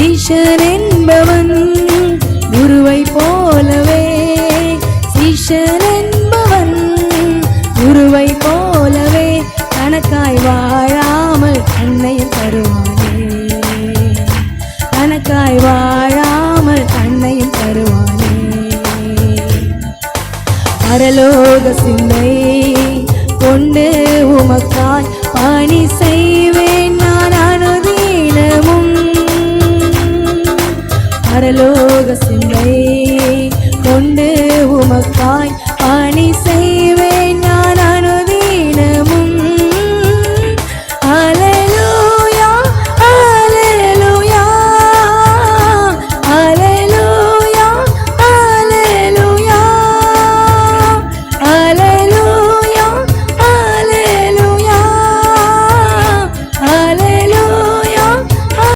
சீஷன் என்பவன் குருவை போலவே. சீஷன் என்பவன் குருவை போலவே. தனக்காய் வாழாமல் அன்னையும் தருவானே. தனக்காய் வாழாமல் அன்னையும் தருவானே. பரலோக சிந்தை கொண்டு அனுதீனமும் பரலோக சிந்தை